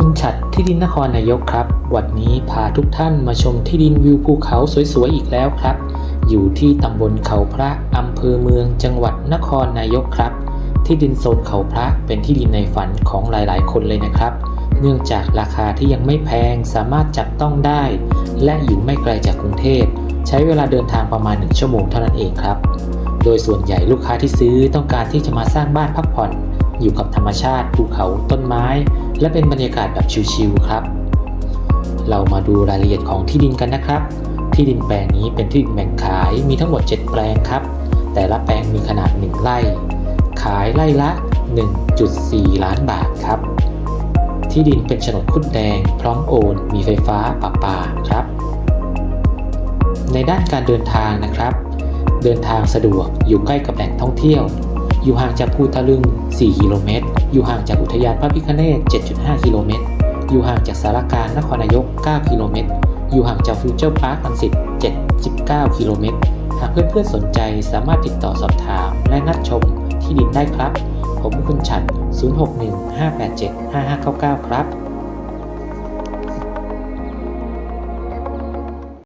คุณฉัดที่ดินนครนายกครับ วันนี้พาทุกท่านมาชมที่ดินวิวภูเขาสวยๆอีกแล้วครับ อยู่ที่ตำบลเขาพระอำเภอเมืองจังหวัดนครนายกครับ ที่ดินโซนเขาพระเป็นที่ดินในฝันของหลายๆ คนเลยนะครับ เนื่องจากราคาที่ยังไม่แพงสามารถจับต้องได้ และอยู่ไม่ไกลจากกรุงเทพใช้เวลาเดินทางประมาณ 1 ชั่วโมงเท่านั้นเองครับ โดยส่วนใหญ่ลูกค้าที่ซื้อต้องการที่จะมาสร้างบ้านพักผ่อน อยู่กับธรรมชาติภูเขาต้นไม้ และเป็นบรรยากาศแบบชิลๆครับ เรามาดูรายละเอียดของที่ดินกันนะครับ ที่ดินแปลงนี้เป็นที่ดินแบ่งขายมีทั้งหมด 7 แปลงครับ แต่ละแปลงมีขนาด 1 ไร่ ขายไร่ละ 1.4 ล้านบาทครับ ที่ดินเป็นโฉนดคุดแดง พร้อมโอน มีไฟฟ้าประปาครับ ในด้านการเดินทางนะครับ เดินทางสะดวกอยู่ใกล้กับแหล่งท่องเที่ยว อยู่ห่างจากภูทะลึง 4 กิโลเมตร อยู่ห่างจากอุทยานพระพิฆเนศ 7.5 กิโลเมตร อยู่ห่างจากสารการนครนายก 9 กิโลเมตร อยู่ห่างจากฟิวเจอร์พาร์คอังสิต79 กิโลเมตร หากเพื่อนๆสนใจสามารถติดต่อสอบถาม และนัดชมที่ดินได้ครับ ผมคุณฉัน 0615875599 ครับ